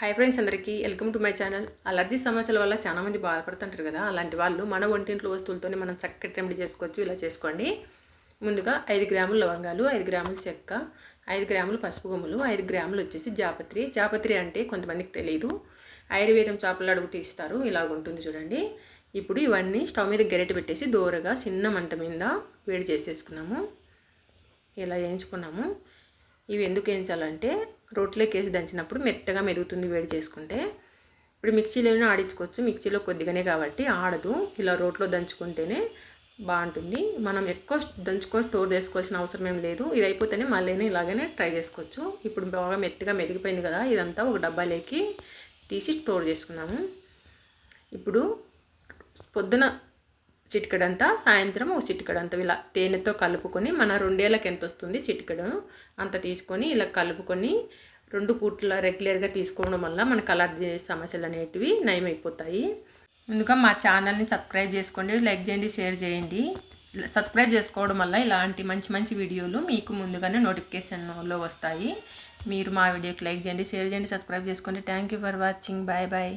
High friends అందరికీ welcome to my channel allergy సమస్యల వల్ల చాలామంది బాధపడుతుంటారు కదా అలాంటి వాళ్ళు మన వంటింట్లో వస్తువులతోనే మనం చక్కటి రెమెడీ చేసుకోవచ్చు ఇలా చేసుకోండి. ముందుగా ఐదు గ్రాములు లవంగాలు ఐదు గ్రాముల చెక్క ఐదు గ్రాములు పసుపు గుమ్మలు ఐదు గ్రాములు వచ్చేసి జాపత్రి. జాపత్రి అంటే కొంతమందికి తెలియదు ఆయుర్వేదం చేపలు అడుగు తీస్తారు ఇలాగ ఉంటుంది చూడండి. ఇప్పుడు ఇవన్నీ స్టవ్ మీద గెరెట్ పెట్టేసి దూరగా చిన్న మంట మీద వేడి చేసేసుకున్నాము. ఇలా వేయించుకున్నాము. ఇవి ఎందుకు వేయించాలంటే రోట్లోకి వేసి దంచినప్పుడు మెత్తగా మెరుగుతుంది వేడి చేసుకుంటే. ఇప్పుడు మిక్సీలోనే ఆడించుకోవచ్చు. మిక్సీలో కొద్దిగానే కాబట్టి ఆడదు. ఇలా రోట్లో దంచుకుంటేనే బాగుంటుంది. మనం ఎక్కువ దంచుకొని స్టోర్ చేసుకోవాల్సిన అవసరం ఏం లేదు. ఇది అయిపోతేనే మళ్ళీ ఇలాగనే ట్రై చేసుకోవచ్చు. ఇప్పుడు బాగా మెత్తగా మెదిగిపోయింది కదా ఇదంతా ఒక డబ్బాలోకి తీసి స్టోర్ చేసుకున్నాము ఇప్పుడు పొద్దున చిటికడంతా సాయంత్రం ఒక చిటికడంతా ఇలా తేనెతో కలుపుకొని మన రెండేళ్ళకి ఎంత వస్తుంది చిటికడు అంత తీసుకొని ఇలా కలుపుకొని రెండు పూట్ల రెగ్యులర్గా తీసుకోవడం వల్ల మనకు అలర్జీ సమస్యలు అనేటివి నయమైపోతాయి. ముందుగా మా ఛానల్ని సబ్స్క్రైబ్ చేసుకోండి లైక్ చేయండి షేర్ చేయండి. సబ్స్క్రైబ్ చేసుకోవడం వల్ల ఇలాంటి మంచి మంచి వీడియోలు మీకు ముందుగానే నోటిఫికేషన్లో వస్తాయి. మీరు మా వీడియోకి లైక్ చేయండి షేర్ చేయండి సబ్స్క్రైబ్ చేసుకోండి. Thank you for watching. Bye bye.